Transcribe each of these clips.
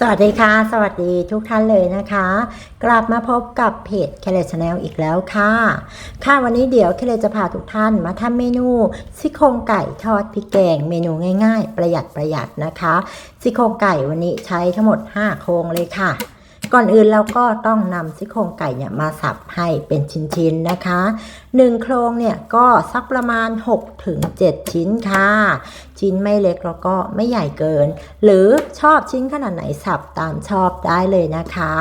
สวัสดีค่ะ สวัสดีทุกท่านเลยนะคะ กลับมาพบกับเพจเคเลชแนลอีกแล้วค่ะ ค่ะวันนี้เดี๋ยวเคเลจะพาทุกท่านมาทำเมนูซี่โครงไก่ทอดพริกแกง เมนูง่าย ๆ ประหยัดประหยัดนะคะซี่โครงไก่วันนี้ใช้ทั้งหมด 5 โครงเลยค่ะ ก่อนอื่นเราก็ต้องนำซี่โครงไก่เนี่ยมาสับให้เป็นชิ้นๆนะคะ1โครงเนี่ยก็สักประมาณ 6-7 ชิ้นค่ะ ชิ้นไม่เล็กแล้วก็ไม่ใหญ่เกิน หรือชอบชิ้นขนาดไหนสับตามชอบได้เลยนะคะ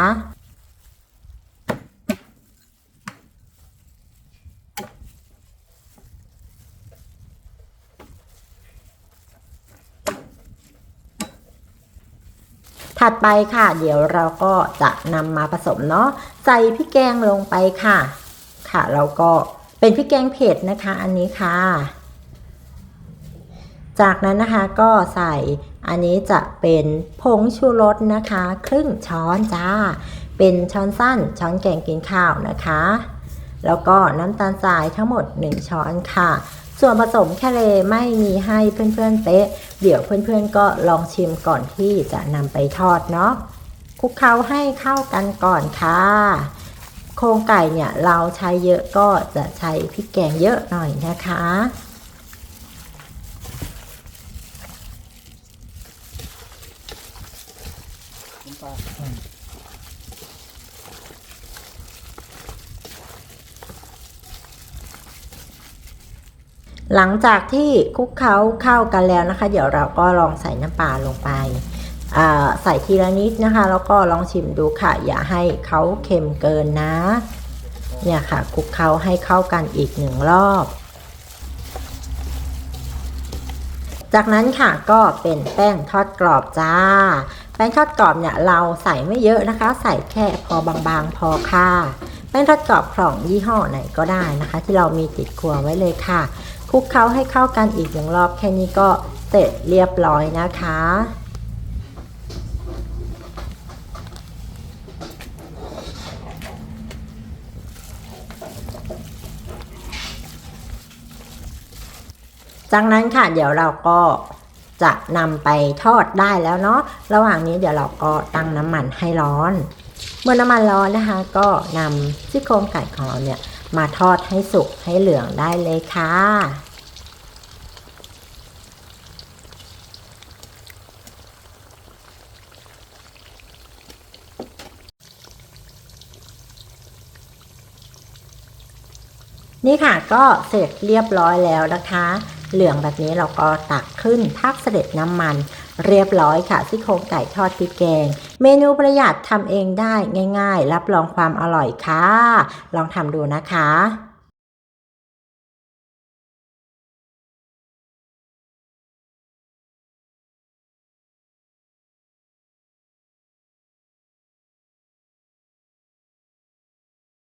ถัดไปค่ะ เดี๋ยวเราก็จะนำมาผสมเนาะใส่พริกแกงลงไปค่ะ ค่ะแล้วก็เป็นพริกแกงเผ็ดนะคะ อันนี้ค่ะ จากนั้นนะคะก็ใส่อันนี้จะเป็นผงชูรสนะคะ ครึ่งช้อนจ้า เป็นช้อนสั้นช้อนแกงกินข้าวนะคะ แล้วก็น้ำตาลทรายทั้งหมด 1 ช้อนค่ะ ส่วนผสมแคเลไม่มีให้เพื่อนๆเป๊ะ เดี๋ยวเพื่อนๆก็ลองชิมก่อนที่จะนำไปทอดเนาะคลุกเคล้าให้เข้ากันก่อนค่ะ โครงไก่เนี่ยเราใช้เยอะก็จะใช้พริกแกงเยอะหน่อยนะคะ น้ำปลา หลังจากที่คลุกเคล้าเข้ากันแล้วนะคะ เดี๋ยวเราก็ลองใส่น้ำปลาลงไปใส่ทีละนิดนะคะ แล้วก็ลองชิมดูค่ะ อย่าให้เขาเค็มเกินนะ เนี่ยค่ะคลุกเคล้าให้เข้ากันอีกหนึ่งรอบ จากนั้นค่ะก็เป็นแป้งทอดกรอบจ้า แป้งทอดกรอบเนี่ยเราใส่ไม่เยอะนะคะ ใส่แค่พอบางๆพอค่ะแป้งทอดกรอบของยี่ห้อไหนก็ได้นะคะ ที่เรามีติดครัวไว้เลยค่ะ ลุกเคล้าให้เข้ากันอีกหนึ่งรอบแค่นี้ก็เสร็จเรียบร้อยนะคะ จากนั้นค่ะเดี๋ยวเราก็จะนำไปทอดได้แล้วเนาะระหว่างนี้เดี๋ยวเราก็ตั้งน้ำมันให้ร้อน เมื่อน้ำมันร้อนนะคะ ก็นำซี่โครงไก่ของเราเนี่ยมาทอดให้สุกให้เหลืองได้เลยค่ะ นี่ค่ะก็เสร็จเรียบร้อยแล้วนะคะ เหลืองแบบนี้เราก็ตักขึ้นพักเสด็จน้ำมันเรียบร้อยค่ะซี่โครงไก่ทอดพริกแกง เมนูประหยัดทำเองได้ง่าย ๆ รับรองความอร่อยค่ะ ลองทำดูนะคะ